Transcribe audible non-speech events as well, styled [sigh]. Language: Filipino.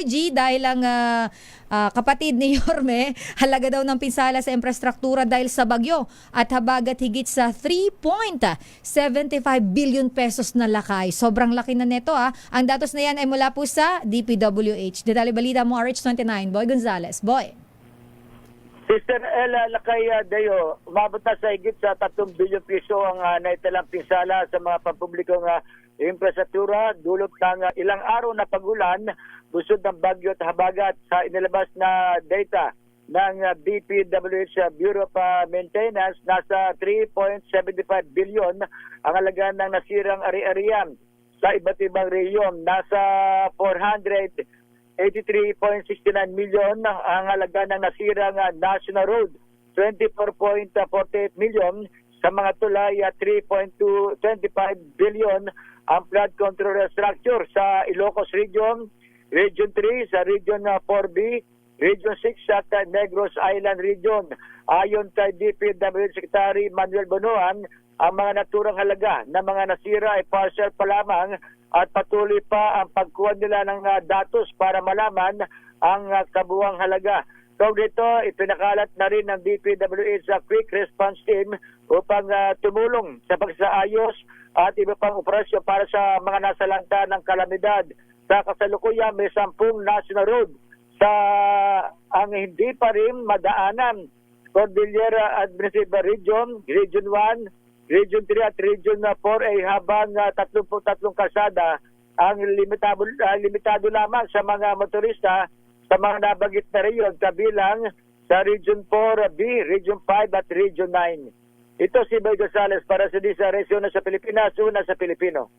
Boy G, dahil ang ah, ah, kapatid ni [laughs] Yorme, halaga daw ng pinsala sa infrastruktura dahil sa bagyo at habagat higit sa 3.75 billion pesos na lakay. Sobrang laki na neto ah. Ang datos na yan ay mula po sa DPWH. Detali balita mo, RH29, Boy Gonzales. Boy. Sister Ella Lakaya Deo, umabot na sa higit sa 3 bilyong piso ang uh, naitalang pinsala sa mga pampublikong uh, infrastruktura dulot ng ah, ilang araw na pagulan busod ng bagyo at habagat sa inilabas na data ng ah, BPWH ah, Bureau of ah, Maintenance nasa 3.75 billion ang halaga ng nasirang ari-arian sa iba't ibang rehiyon. Nasa 400 83.69 million ang halaga ng nasirang national road, 24.48 million sa mga tulay at 3.25 billion ang flood control structure sa Ilocos Region, Region 3, sa Region uh, 4B, Region 6 at Negros Island Region. Ayon kay DPW Secretary Manuel Bonoan, ang mga naturang halaga ng mga nasira ay partial pa lamang at patuloy pa ang pagkuha nila ng uh, datos para malaman ang uh, kabuwang halaga. So dito, ipinakalat na rin ng DPWH sa Quick Response Team upang uh, tumulong sa pagsaayos at iba pang operasyon para sa mga nasa langka ng kalamidad. Sa kasalukuyan, may sampung national road sa ang hindi pa rin madaanan. Cordillera Administrative Region, Region 1, Region 3 at Region 4 ay habang uh, 33 kalsada ang limitado, ah, limitado lamang sa mga motorista sa mga nabagit na reyon kabilang sa Region 4B, Region 5 at Region 9. Ito si Boy Gonzales para sa Disa Resyon sa Pilipinas, una sa Pilipino.